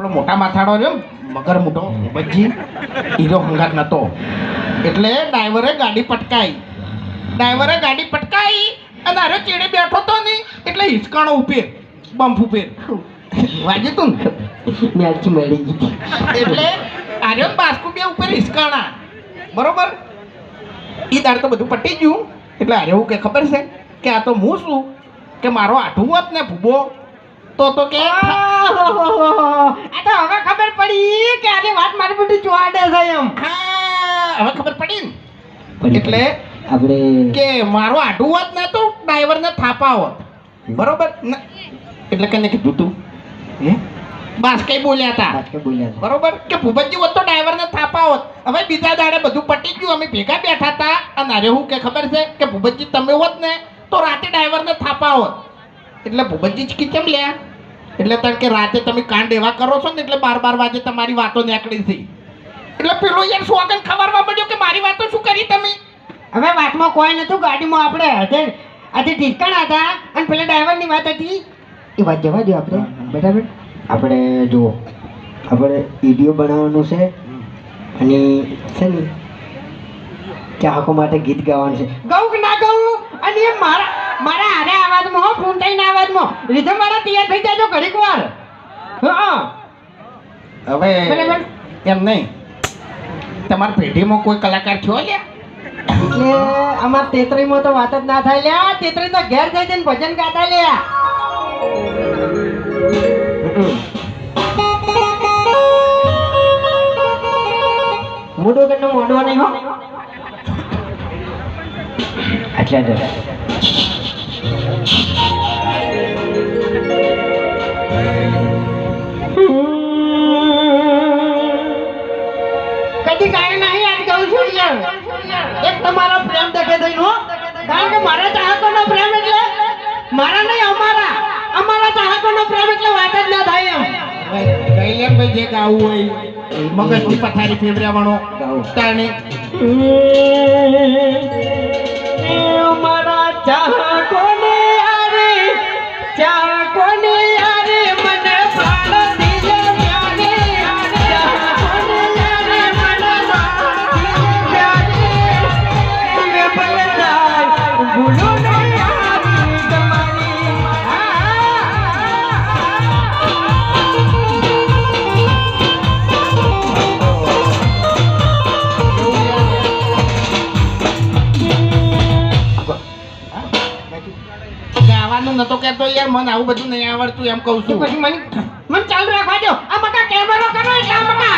પેલો મોટા માથાડો રહ્યો મગર મોટો બજી હીરો હંગાત નતો. એટલે ડ્રાઈવરે ગાડી પટકાઈ. ડ્રાઈવરે ગાડી પટકાઈ અને અરે ચેડે બેઠો તો નહીં એટલે હિસકાણો ઉપેર બમ્પ ઉપેર વાજે તું ને? મેળી મળી ગઈ. એટલે આર્યો બાસ્કુ બે ઉપર હિસકાણા બરોબર? એ દાડ તો બધું પટી ગયું. એટલે આર્યો એવું કે ખબર છે કે આ તો હું શું કે મારો આઠું હોત ને ભૂબો. તો તો કે આ તો હવે ખબર પડી કે આજે વાત મારી બધી ચોઆડે છે એમ? હા હવે ખબર પડી ને. એટલે આપણે કે મારો આડું હોત ને તો ડ્રાઈવરને થાપા હોત. બરોબર? એટલે કને કીધું તું. હે? બાસ કઈ બોલ્યા હતા બરોબર? કે ભૂપતજી હોત તો ડ્રાઈવરને થાપા હોત. હવે બીજા દાડે બધું પટી ગયું અમે ભેગા બેઠા હતા અને અરે હું કે ખબર છે કે ભૂપતજી તમે હોત ને તો રાતે ડ્રાઈવરને થાપા હોત. એટલે ભૂપતજી જ કેમ લ્યા. એટલે તણ કે રાતે તમે કાંડ એવા કરો છો ને એટલે બાર બાર વાગે તમારી વાતો નીકળી છે. એટલે પેલો યાર સ્વાગન ખબરમાં પડ્યો કે મારી વાતો શું કરી તમે? હવે વાતમાં કોઈ નતું ગાડીમાં આપણે હજે આજે ઢીસકાણા હતા અને પેલા ડ્રાઈવરની વાત હતી. એ વાત જવા દો આપણે. બરાબર? આપણે જુઓ. આપણે વીડિયો બનાવવાનું છે અને છે ને ચાહકો માટે ગીત ગાવાનું છે. ગૌ કે ના ગૌ અને એ મારા મારા હારે અવાજમાં હો ફૂંટાઈના અવાજમાં. રીધમ વાળા તૈયાર થઈ જાજો ઘડીક વાર. હા હવે બરાબર. એમ નહીં. તમાર પેઢીમાં કોઈ કલાકાર છો? લ્યા એટલે અમાર તેત્રીમાં તો વાત જ ના થાય. લ્યા તેત્રી તો ઘેર જઈ જઈને ભજન ગાતા લ્યા મોટો કેટલો મોઢો નહીં હો. એટલે કદી કાંઈ નહીં આજ કહું છું યાર એક તમારો પ્રેમ દેખે થઈને હો. કારણ કે મારા ચાહકોનો પ્રેમ એટલે મારા નહીં અમારા. અમારા ચાહકોનો પ્રેમ એટલે વાત જ ના થાય એમ. કઈ લેમ ભાઈ જે ગાવું હોય. મગજની પથારી ફેવરાવાનો તાણે. મારા ચાહકોને ખાવાનું નતો કેતો યાર મને આવું બધું નહીં આવડતું એમ કહું છું. પછી મને મને ચાલુ રાખવા દો આ બધા કેમેરો કરો એટલે આ મકા